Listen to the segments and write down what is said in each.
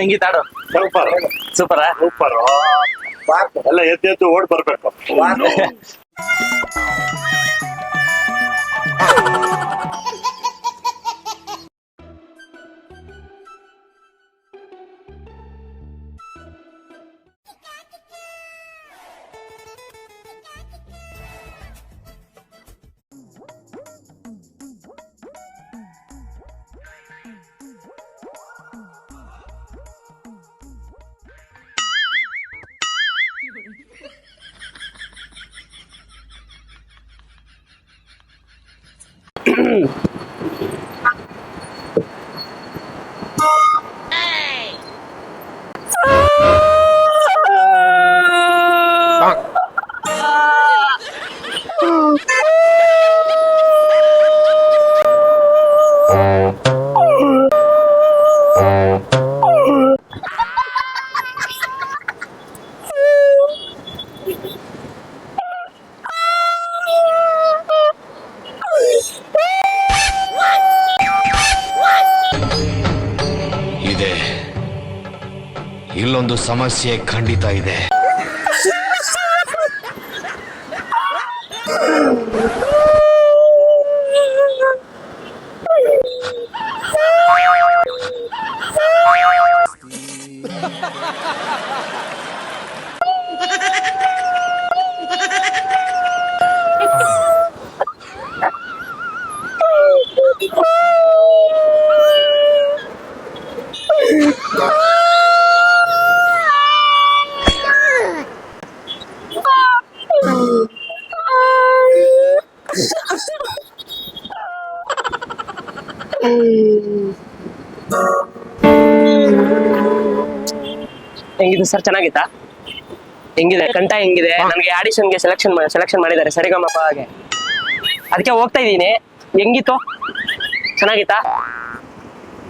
ಹೆಂಗಿತ್ತು ಹಾಡು super? ಸೂಪರಾ. Super. ಎಲ್ಲ ಎದ್ದು ಎದ್ದು ಓಡ್ ಬರ್ಬೇಕು. ಸಮಸ್ಯೆ ಖಂಡಿತ ಇದೆ. ಹೆಂಗಿದೆ ಸರ್? ಚೆನ್ನಾಗಿತ್ತಾ? ಹೆಂಗಿದೆ? ಕಂಠ ಹೆಂಗಿದೆ? ನನಗೆ ಆಡಿಷನ್ಗೆ ಸೆಲೆಕ್ಷನ್ ಸೆಲೆಕ್ಷನ್ ಮಾಡಿದ್ದಾರೆ ಹಾಗೆ. ಅದಕ್ಕೆ ಹೋಗ್ತಾ ಇದ್ದೀನಿ. ಹೆಂಗಿತ್ತು? ಚೆನ್ನಾಗಿತ್ತಾ?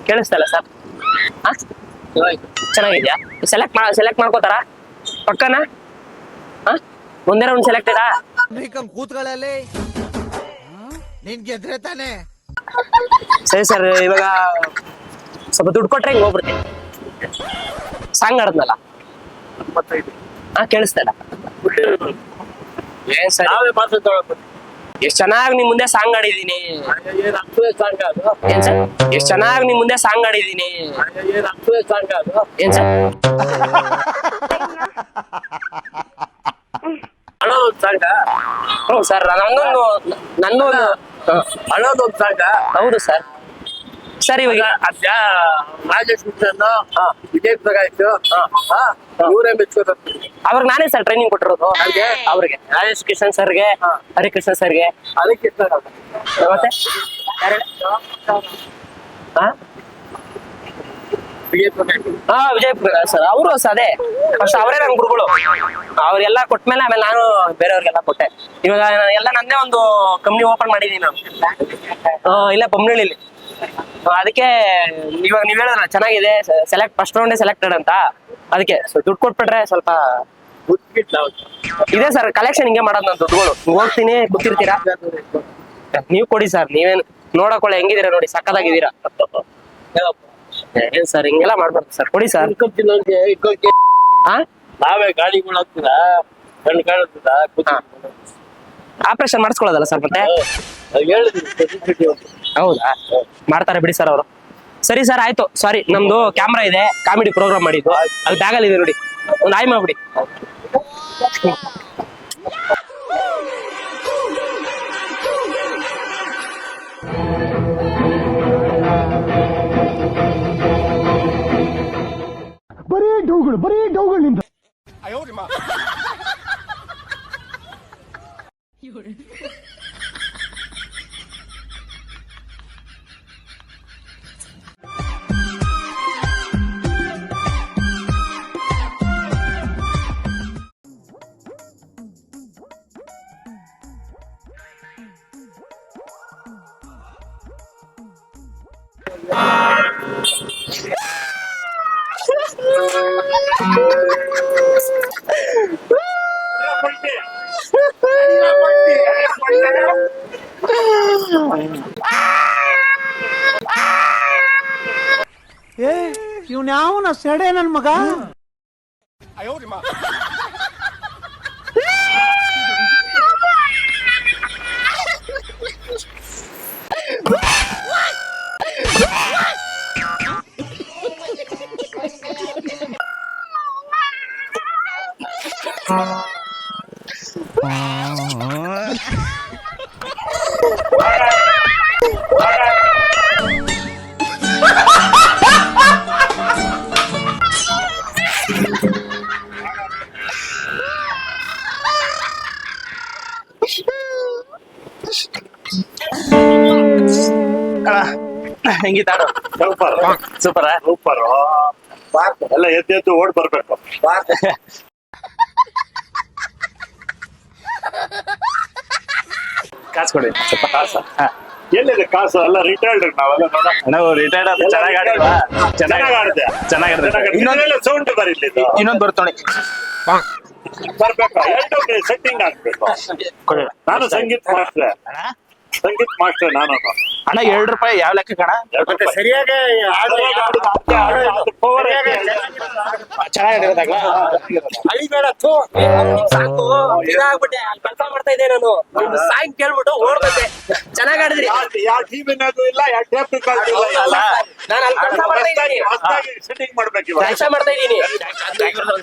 ಕೇಳಿಸ್ತಲ್ಲ ಸರ್? ಚೆನ್ನಾಗಿದ್ಯಾ? ಸೆಲೆಕ್ಟ್ ಮಾ ಸೆಲೆಕ್ಟ್ ಮಾಡ್ಕೋತಾರ? ಪಕ್ಕನ? ಹಾ? ಒಂದೇ ರೌಂಡ್ ಸೆಲೆಕ್ಟೆಡಾ ಕೂತ್ಗಳಲ್ಲಿ ನಿನ್ ಗೆದ್ರೆ ತಾನೆ. ಸರಿ ಸರ್ ಇವಾಗ ಸ್ವಲ್ಪ ದುಡ್ಡು ಕೊಟ್ರೆ ಹಿಂಗ್ ಹೋಗ್ಬಿಡ್ತೀನಿ. ಸಾಂಗ್ ಆಡದ್ನಲ್ಲ ಹಾ ಕೇಳಿಸ್ತಾ ಇಲ್ಲ. ಏನ್ ಸರ್? ಎಷ್ಟ್ ಚೆನ್ನಾಗಿ ನಿಮ್ ಮುಂದೆ ಸಾಂಗ್ ಆಡಿದೀನಿ ಏನ್ ಸರ್? ಎಷ್ಟ್ ಚೆನ್ನಾಗಿ ನಿಮ್ ಮುಂದೆ ಸಾಂಗ್ ಆಡಿದೀನಿ ಏನ್ ಸರ್? ಹ್ಞೂ ಸರ್ ನನ್ನೊಂದು ನಂದು ಹ, ಹಳೋದೊಂದು ಹೌದು ಸರ್. ಸರ್ ಇವಾಗ ಅದ್ಯ ರಾಜೇಶ್ ಮಿಶ್ರನ್ನು ವಿಜಯ್ ಪ್ರಕಾಶ್ ಇವರೇ ಮೆಚ್ಕೋತಾರೆ. ಅವ್ರಿಗೆ ನಾನೇ ಸರ್ ಟ್ರೈನಿಂಗ್ ಕೊಟ್ಟಿರೋದು. ಅವ್ರಿಗೆ ಅವ್ರಿಗೆ. ರಾಜೇಶ್ ಕಿಶನ್ ಸರ್ಗೆ. ಹರಿಕೃಷ್ಣ ಸರ್ಗೆ. ಅದಕ್ಕೆ ಇಷ್ಟ ಮತ್ತೆ? ಹಾ ವಿಜಯ್ ಪ್ರಕಾಶ್ ಹಾ ವಿಜಯ್ ಸರ್ ಅವರು ಅದೇ. ಫಸ್ಟ್ ಅವರೇ ನನ್ ಗುರುಗಳು. ಅವ್ರೆಲ್ಲ ಕೊಟ್ಮೇಲೆ ಆಮೇಲೆ ನಾನು ಬೇರೆಯವ್ರಿಗೆಲ್ಲ ಕೊಟ್ಟೆ. ಇವಾಗ ಎಲ್ಲ ನಂದೇ ಒಂದು ಕಂಪ್ನಿ ಓಪನ್ ಮಾಡಿದೀನಿ ನಾನು. ಇಲ್ಲ ಬೊಮ್ಮನಹಳ್ಳಿಲಿ ಆ, ಅದಕ್ಕೆ ಇವಾಗ ನೀವ್ ಹೇಳಿದ್ರ ಚೆನ್ನಾಗಿದೆ. ಸೆಲೆಕ್ಟ್ ಫಸ್ಟ್ ರೌಂಡೇ ಸೆಲೆಕ್ಟೆಡ್ ಅಂತ. ಅದಕ್ಕೆ ದುಡ್ಡು ಕೊಟ್ಬಿಟ್ರೆ ಸ್ವಲ್ಪ ಇದೆ ಸರ್ ಕಲೆಕ್ಷನ್ ಹಿಂಗೆ ಮಾಡೋದು ನಾನು ದುಡ್ಡುಗಳು. ಹೋಗ್ತೀನಿ ಕೂತಿರ್ತೀರಾ? ನೀವು ಕೊಡಿ ಸರ್ ನೀವೇನು ನೋಡಕೊಳ್ಳೆ ಹೆಂಗಿದ್ದೀರಾ ನೋಡಿ ಸಕ್ಕದಾಗಿದ್ದೀರಾ ಏನ್ ಸರ್ ಹಿಂಗೆಲ್ಲ ಮಾಡ್ಬಾರ್ದು ಸರ್. ಕೊಡಿ ಸರ್. ಹಾ ನಾವೇ ಗಾಡಿಗಳು ಹಾಕ್ತೀರಾ ಕಣ್ಣು ಕಾಣುತ್ತದ? ಆಪರೇಷನ್ ಮಾಡಿಸ್ಕೊಳ್ಳೋದಲ್ಲ ಸರ್ ಮತ್ತೆ? ಹೌದಾ. ಮಾಡ್ತಾರೆ ಬಿಡಿ ಸರ್ ಅವರು. ಸರಿ ಸರ್ ಆಯ್ತು. ಸಾರಿ ನಮ್ದು ಕ್ಯಾಮ್ರಾ ಇದೆ. ಕಾಮಿಡಿ ಪ್ರೋಗ್ರಾಮ್ ಮಾಡಿದ್ದು. ಅಲ್ಲಿ ಬ್ಯಾಗಲ್ಲಿ ಇದೆ ನೋಡಿ. ಒಂದು ಆಯ್ ಮಾಡ್ಬಿಡಿ. ಡೌಗಳು ಬರೀ ಡೌಗಳಿಂದ ಏ ಇವ್ನ ಯಾವನ ಸೆಡೆ ನನ್ ಮಗ? ಹೆಂಗಿತ್ತಾಡು ಸೂಪರ್ ಸೂಪರ್ ಸೂಪರ್ ಎಲ್ಲ ಎದ್ದು ಎದ್ದು ಓಡ್ ಬರ್ಬೇಕು. ಕಾಸು ಕೊಡಿ. ಸ್ವಲ್ಪ ಕಾಸು. ಹಾ. ಎಲ್ಲಿದೆ ಕಾಸು? ಎಲ್ಲ ರಿಟೈರ್ಡ್ ನಾವೆಲ್ಲ ನಾವು ರಿಟೈರ್ಡ್ ಆದ್ರೆ ಚೆನ್ನಾಗಿ ಆಡಿಲ್ವಾ ಚೆನ್ನಾಗ್ ಆಡಿದೆ ಚೆನ್ನಾಗಿ ಆಡಿದೆ ಇನ್ನೊಂದು ಇನ್ನೊಂದು ಸೌಂಡ್ ಬರಿಲಿ ಇನ್ನೊಂದು ಬರ್ತೋಣಿ ಬರ್ಬೇಕು? ಎರಡು ಸೆಟ್ಟಿಂಗ್ ಆಗ್ಬೇಕು. ನಾನು ಸಂಗೀತ ಮಾಸ್ಟರ್ ಸಂಗೀತ ಮಾಸ್ಟರ್ ನಾನು ಅಣ್ಣ ಎರಡು ರೂಪಾಯಿ ಯಾವ ಲೆಕ್ಕ ಕಣ? ಸರಿಯಾಗಿ ಚೆನ್ನಾಗಿರೋದಾಗ ಸಾಕು. ಇದಾಗ್ಬಿಟ್ಟೆ. ಕೆಲಸ ಮಾಡ್ತಾ ಇದ್ದೆ ನಾನು. ನಿಮ್ ಸಾಂಗ್ ಕೇಳ್ಬಿಟ್ಟು ಚೆನ್ನಾಗ್ ಆಡಿದ್ರಿ? ಯಾವ ಇಲ್ಲ ಯಾವ ಟೇಪ್ ಅಲ್ಲ, ನಾನು ಅಲ್ಲಿ ಕೆಲಸ ಮಾಡ್ತಾ ಇದ್ದೀನಿ. ಸೆಟ್ಟಿಂಗ್ ಮಾಡ್ಬೇಕು ಇವಾಗ. ಕೆಲಸ ಮಾಡ್ತಾ ಇದ್ದೀನಿ.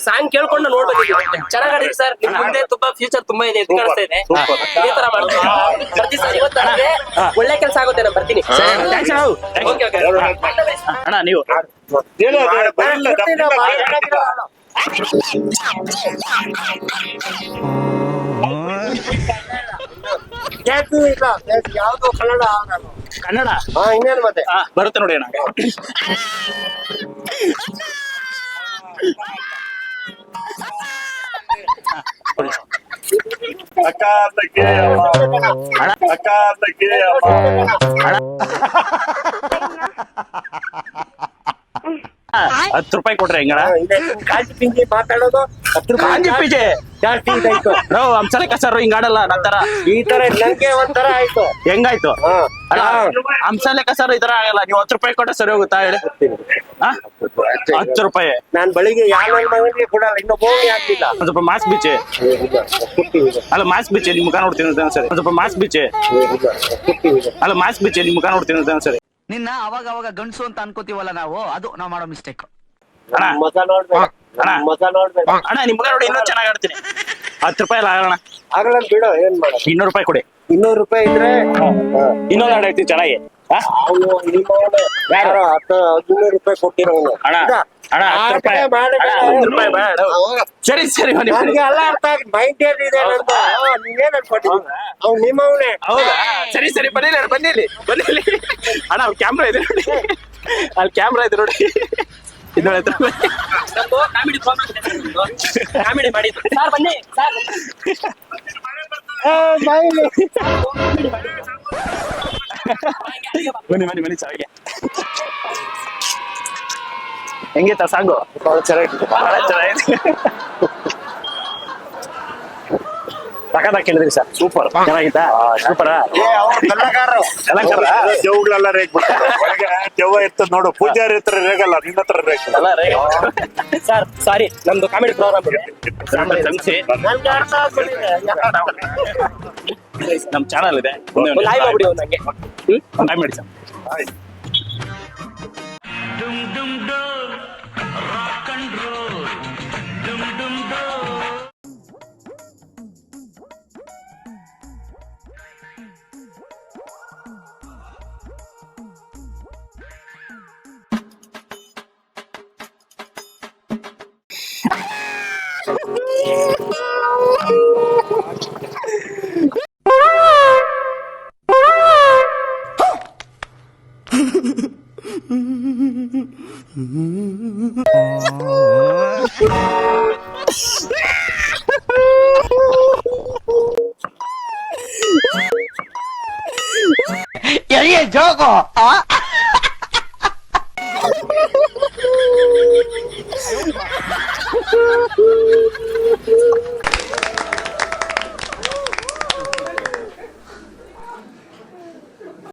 ಸಾಂಗ್ ಕೇಳ್ಕೊಂಡು ನೋಡ್ಬೇಕು ಚೆನ್ನಾಗಿ ಆಡಿದ್ರಿ ಸರ್? ನಿಮ್ ಮುಂದೆ ತುಂಬಾ ಫ್ಯೂಚರ್ ತುಂಬಾ ಇದೆ ಎದ್ದು ಕಾಣಿಸ್ತಾ ಇದೆ. Super. ಇದೇ ತರ ಮಾಡ್ತಾ ಸರ್ ಇವತ್ತು ಒಳ್ಳೆ ಕೆಲಸ ಆಗುತ್ತೆ ನಾನು ಬರ್ತೀನಿ. ಅಣ್ಣ ನೀವು. ಯಾವ್ದು ಕನ್ನಡ ಕನ್ನಡ. ಇನ್ನೇನು ಮತ್ತೆ? ಬರುತ್ತೆ ನೋಡಿ ಅಣ್ಣ! ಅಕ್ಕ ಅಂತಕ್ಕೆ ಅಕ್ಕ ಅಂತಕ್ಕೆ ಹತ್ತು ರೂಪಾಯಿ ಕೊಟ್ರೆ ಹೆಂಗಣ ಕಾಂಚಿ ಪಿಂಜಿ ಮಾತಾಡೋದು ಕಾಂಜಿ ಪಿಜೆ? ಜಾಸ್ತಿ ಇದಾಯ್ತು. ನೋ ಹಂಸಲೆ ಕಸರು ಹಿಂಗಾಡಲ್ಲ ನಂತರ. ಈ ತರ ನಂಗೆ ಒಂಥರ ಆಯ್ತು. ಹೆಂಗಾಯ್ತು? ಅಲ್ಲ ಹಂಸಲೆ ಕಸರು ಈ ತರ ಆಗಲ್ಲ. ನೀವು ಹತ್ತು ರೂಪಾಯಿ ಕೊಟ್ರೆ ಸರಿ ಹೋಗುತ್ತಾ ಹೇಳಿ? ಹಾ? ಹತ್ತು ರೂಪಾಯಿ ನಾನ್ ಬೆಳಿಗ್ಗೆ ಯಾವ ಮಗನಿಗೆ ಕೊಡಲ್ಲ ಇನ್ನೊಬ್ಬ ಆಗ್ತಿಲ್ಲ ಒಂದ್ ಸ್ವಲ್ಪ ಮಾಸ್ ಬೀಚೆ ಅಲ್ಲ ಮಾಸ್ ಬೀಚೆ ನಿಮ್ ಮುಖ ನೋಡ್ತೀನಿ ಅಂತ ಸರಿ. ಒಂದ್ ಸ್ವಲ್ಪ ಮಾಸ್ ಬೀಚೆ ಅಲ್ಲ ಮಾಸ್ ಬೀಚೆ ನಿಮ್ ಮುಖ ನೋಡ್ತೀನಿ ಅಂತ ಸರಿ. ನಿನ್ನ ಅವಾಗ ಅವಾಗ ಗಂಡಸು ಅಂತ ಅನ್ಕೋತೀವಲ್ಲ ನಾವು? ಅದು ನಾವು ಮಾಡೋ ಮಿಸ್ಟೇಕ್ ಅಣ್ಣ. ಮಜಾ ನೋಡ್ಬೇಕು ಅಣ್ಣ. ಮಜಾ ನೋಡ್ಬೇಕು ಅಣ್ಣ ನಿಮ್ ನೋಡಿ ಇನ್ನೂ ಚೆನ್ನಾಗಿ ಆಡ್ತೀನಿ. ಹತ್ತು ರೂಪಾಯಿ ಆಗೋಣ ಆಗಲ್ಲ ಬಿಡು ಏನ್ ಮಾಡೋದು? ಇನ್ನೂರು ರೂಪಾಯಿ ಕೊಡಿ. ಇನ್ನೂರು ರೂಪಾಯಿ ಇದ್ರೆ ಇನ್ನೊಂದು ಆಡ ಚೆನ್ನಾಗಿ. ಹಾ? ಅವನು ನಿಮ್ಮವನು ಯಾರೋ? ಹತ್ತು ಹದಿನೂರು ರೂಪಾಯಿ ಕೊಟ್ಟಿರೋನು ಅಣ್ಣ ಅಣ್ಣ ಹತ್ತು ರೂಪಾಯಿ. ಮಾಡಿ ಅಣ್ಣ, ಹತ್ತು ರೂಪಾಯಿ ಬೇಡ. ಸರಿ ಸರಿ ಬನ್ನಿ ಬನ್ನಿ. ನನಗೆ ಎಲ್ಲ ಅರ್ಥ ಆಗಿ ಮೈಂಡ್ ಏನಿದೆ ನಂದು? ಆ, ನೀನೇನ್ ಅವ್ನು ನಿಮ್ಮವನೇ ಹೌದಾ? ಸರಿ ಸರಿ ಬನ್ನಿ ಇಲ್ಲಿ, ಬನ್ನಿ ಇಲ್ಲಿ ಬನ್ನಿ ಇಲ್ಲಿ. ಅಣ್ಣ ಕ್ಯಾಮ್ರಾ ಇದೆ ನೋಡಿ. ಅಲ್ಲಿ ಕ್ಯಾಮ್ರಾ ಇದೆ ನೋಡಿ. ಹತ್ರ ಬನ್ನಿ. ಕಾಮಿಡಿ ಕಾಮಿಡಿ ಮಾಡಿ. ಸರ್ ಬನ್ನಿ ಸರ್ ಬನ್ನಿ. ಬನ್ನಿ ಬನ್ನಿ ಚೆನ್ನಾಗಿ ಹೆಂಗಿತ್ತ ಸಾಂಗು? ಬಹಳ ಚೆನ್ನಾಗಿ ಬಹಳ ಚೆನ್ನಾಗಿದೆ ಸಖತ್ತಾಗಿ ಕೇಳಿದ್ರಿ ಸರ್. ಸೂಪರ್ ಚೆನ್ನಾಗಿತ್ತಾ? ಸೂಪರ ಜವುಗಳೆಲ್ಲ ರೇಗ್ ಬಿಡ್ತಾರೆ ದೆವ್ವ ಇರ್ತದ ನೋಡು ಪೂಜಾರಿ ಹತ್ರ ರೇಗಲ್ಲ ನಿನ್ನ ಹತ್ರ ರೇಗ ಸರ್ ಸಾರಿ ನಮ್ದು ಕಾಮಿಡಿ ಪ್ರೋಗ್ರಾಮ್ ಕ್ಷಮಿಸಿ ನಮ್ ಚಾನಲ್ ಇದೆ. ಲೈವ್ ಮಾಡ್ಬಿಡಿ ಒಂದು ನಂಗೆ. ಹ್ಮ್? ಟೈಮ್ ಮಾಡಿ ಸರ್ 여기에 저거 어?